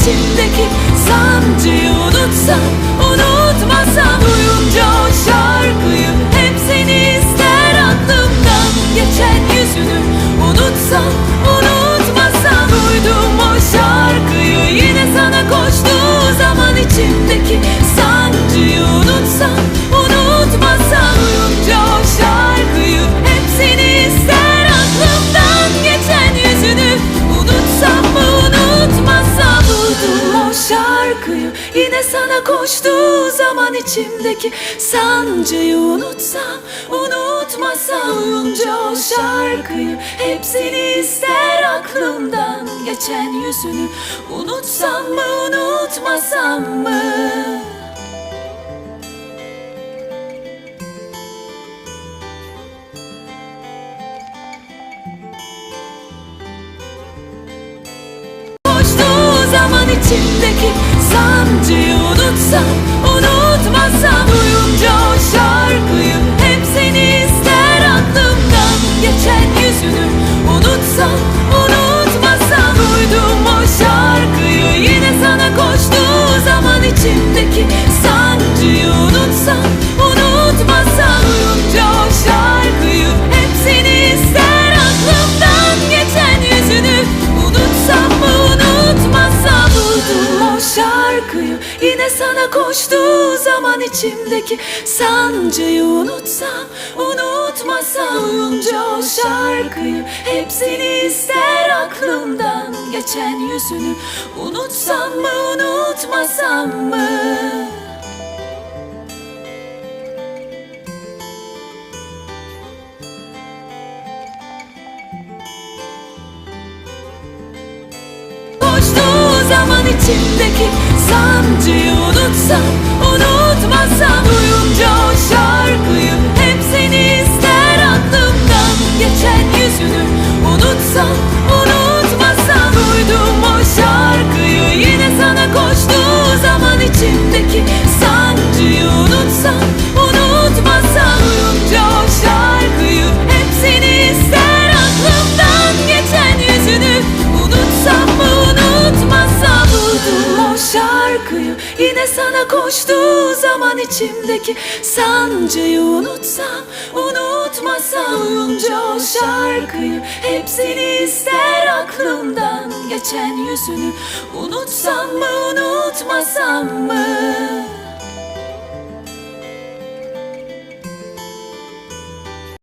içimdeki sancıyı unutsam şarkıyı Yine sana koştuğu zaman içimdeki sancıyı unutsam Unutmasam duyunca o şarkıyı Hep seni ister aklımdan geçen yüzünü Unutsam mı unutmasam mı? İçimdeki unutsam Unutmasam şarkıyı Yine sana koştuğu zaman içimdeki sancıyı unutsam Unutmasam duyunca o şarkıyı Hep seni ister aklımdan geçen yüzünü Unutsam mı unutmasam mı içimdeki sancıyı unutsam Unutmasam duyunca o şarkıyı Hep seni ister aklımdan. Geçen yüzünü Unutsam unutmasam Yine sana koştuğu zaman içimdeki. Sancıyı unutsam Unutmasam duyunca o şarkıyı. Hep seni ister aklımdan geçen yüzünü. Unutsam mı unutmasam mı